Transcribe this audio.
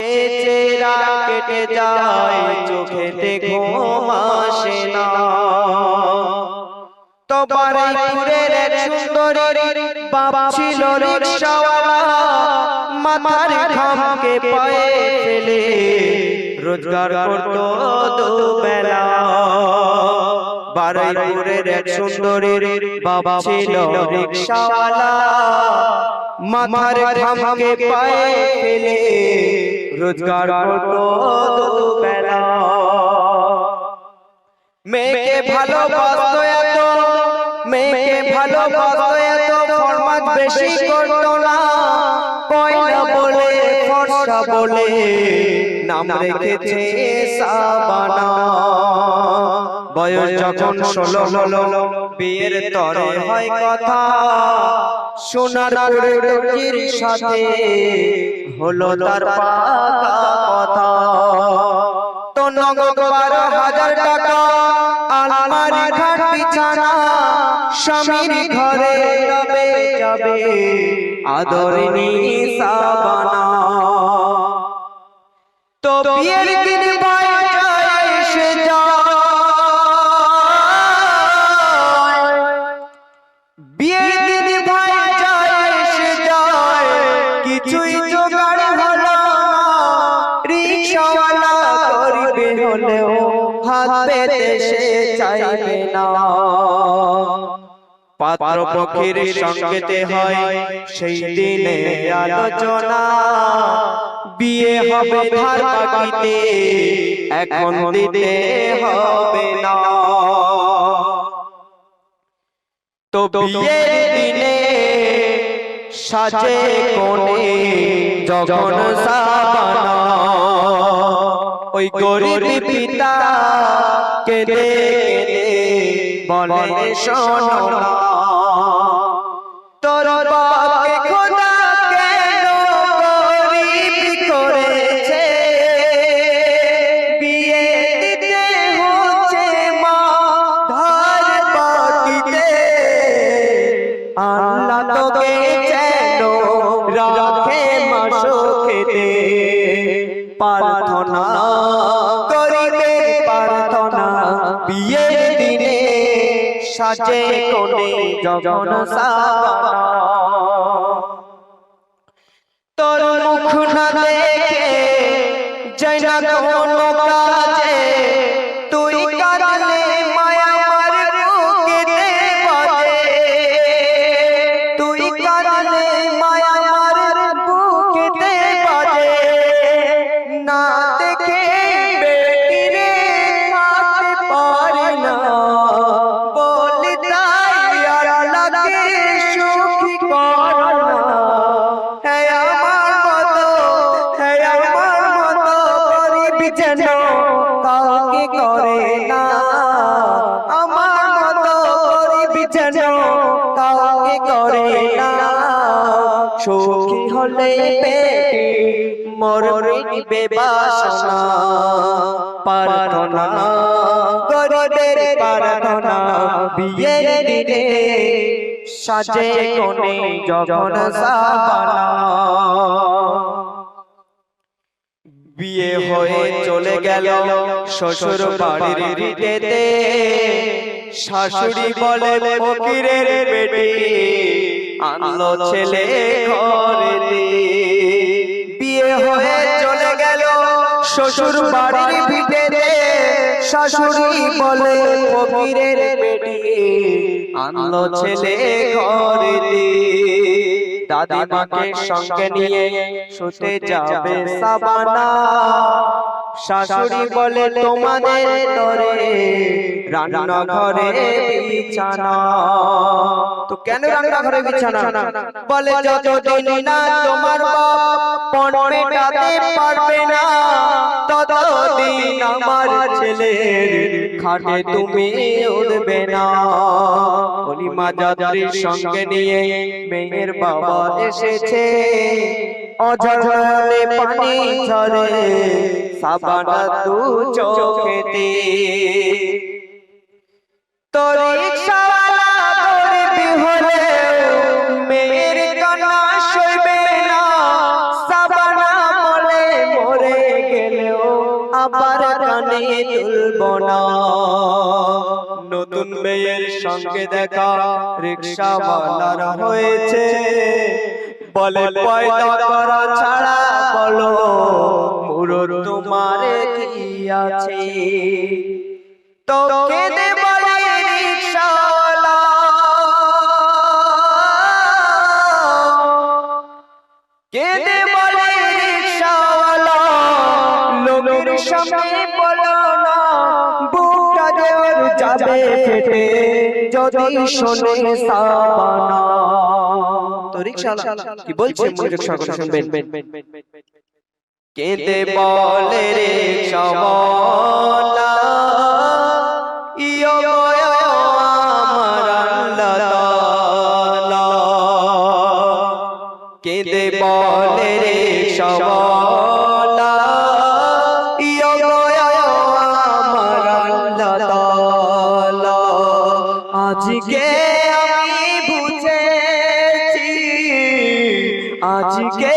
চেরা কেটে যায় চোখেতে ঘুম আসে না। তো বারাইপুরের এক সুন্দরী বাপ ছিল রিক্সাওয়ালা, মাথার ঘামকে পায়ে ফেলে, রোজগার করত দুবেলা। বারাইপুরের এক সুন্দরীর বাপ ছিল রিক্সাওয়ালা, মাথার ঘামকে পায়ে ফেলে রোজগার করত দুবেলা মেয়েকে ভালোবাসতো এত মেয়েকে ভালোবাসতো এত ফরমাজ বেশি করতো না। পয়লা বলে ফর্সা বলে নাম রেখেছে সাবানা। বয়স যখন ষোলো বিয়ের তরে হয় কথা। সোনার পুরের সাথে হলো তার পাকা কথা। তো নগদ বারো হাজার টাকা, আলমারি ঘাট বিছানা স্বামীর ঘরে যাবে যাবে। আদরিনী সাবানা। তো বিয়ের দিন বিয়ের কিছুই জোগাড় হলো? রিক্সাওয়ালা করবে হলেও হাত পেতে চাইবে না। পাত্র পক্ষের সঙ্গেতে হয় সেই দিনে আলোচনা। বিয়ে হবে ধার এখন দিতে হবে না। তো বিয়ের দিনে সাজে কোণে যখন সাবানা ওই গরিব পিতা কেঁদে বলে শোনো বিয়ের দিনে সাজে কোণে জগন সাবানা। তোর মুখ না দেখে যাই না কোনো কাজে যেন কাউকে করে না। আমার মতো গরিব যেন কাউকে করে না। সুখী হলে পেটে মরবে বেবাসনা। প্রার্থনা, গরিবের প্রার্থনা, বিয়ের দিনে সাজে কোণে যখন সাবানা। বিয়ে হয়ে চলে গেল শ্বশুর বাড়ির রিটেতে শাশুড়ি বলে ফকিরের বেটি, আনলো ছেলে ঘরেতে। বিয়ে হয়ে চলে গেল শ্বশুর বাড়ির ভিটেতে শাশুড়ি বলে ফকিরের বেটি, আনলো ছেলে ঘরেতে। দাদিমাকে সঙ্গে নিয়ে শুতে যাবে সাবানা। শাশুড়ি বলে তোমাদের বিছানা। তো কেন বিছানা? বলে যতদিন না তোমার বাপ পণ মেটাতে পারবে না ততদিন আমার ছেলের খাটে তুমি উঠবে না। অলিমা যাত্রীর সঙ্গে নিয়ে মেয়ের বাবা এসেছে। অঝরনে পানি ঝরে, সাবানা দু চোখেতে। তোর রিক্সাওয়ালা গরিব হলে আবার কানে তুলব না। নতুন মেয়ের সঙ্গে দেখা রিক্সাওয়ালার হয়েছে। বলে পয়দা করা ছাড়া বলো পুরো তোমার কি আছে? তো কেঁদে বলে রিক্সাওয়ালা। কেঁদে সামনে বলো না বুকটা যে যাবে ফেটে যদি শোনে সাবানা। তো রিক্সাওয়ালা কি বলছে মনোযোগ সহকারে শুনবেন। কেঁদে বলে ইয়ো আমার আল্লাহ কেঁদে বলে রে সওয়ালা আজকে আমি বুঝেছি আজকে